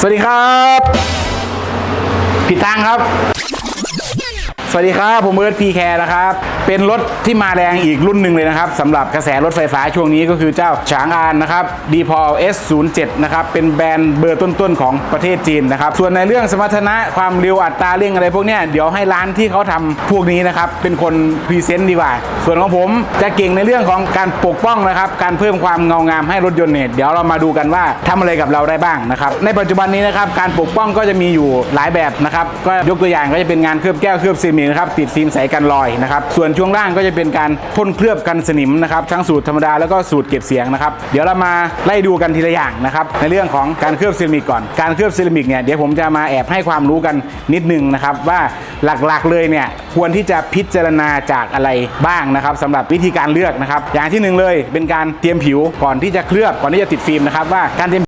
สวัสดีครับ พี่ตังครับ วัสดีครับ ผมเอิร์ธพีแคร์นะครับ เป็นรถที่มาแรงอีกรุ่นหนึ่งเลยนะครับสำหรับกระแสรถไฟฟ้าช่วงนี้ก็คือเจ้าฉางอานนะครับ d p o l S07 นะครับ เป็นแบรนด์เบอร์ต้นๆของประเทศจีนนะครับ ส่วนในเรื่องสมรรถนะความเร็วอัตราเร่งอะไรพวกเนี้ยเดี๋ยวให้ร้านที่เขาทำพวกนี้นะครับ เป็นคนพรีเซนต์ดีกว่า ส่วนของผมจะเก่งในเรื่องของการปกป้องนะครับ การเพิ่มความเงางามให้รถยนต์เนี่ยเดี๋ยวเรามาดูกันว่าทำอะไรกับเราได้บ้างนะครับ ในปัจจุบันนี้นะครับการปกป้องก็จะมีอยู่หลายแบบนะครับก็ยกตัวอย่างก็จะเป็นงานเคลือบแก้วเคลือบซีเมนต์นะครับติดฟิล์มใสกันรอยนะครับส่วนช่วงล่างก็จะเป็นการพ่นเคลือบกันสนิมนะครับทั้งสูตรธรรมดาแล้วก็สูตรเก็บเสียงนะครับเดี๋ยวเรามาไล่ดูกันทีละอย่างนะครับในเรื่องของการเคลือบเซรามิกก่อนการเคลือบเซรามิกเนี่ยเดี๋ยวผมจะมาแอบให้ความรู้กันนิดนึงนะครับว่าหลักๆเลยเนี่ยควรที่จะพิจารณาจากอะไรบ้างนะครับสำหรับวิธีการเลือกนะครับอย่างที่หนึ่งเลยเป็นการเตรียมผิวก่อนที่จะเคลือบก่อนที่จะติดฟิล์มนะครับว่าการเตรียม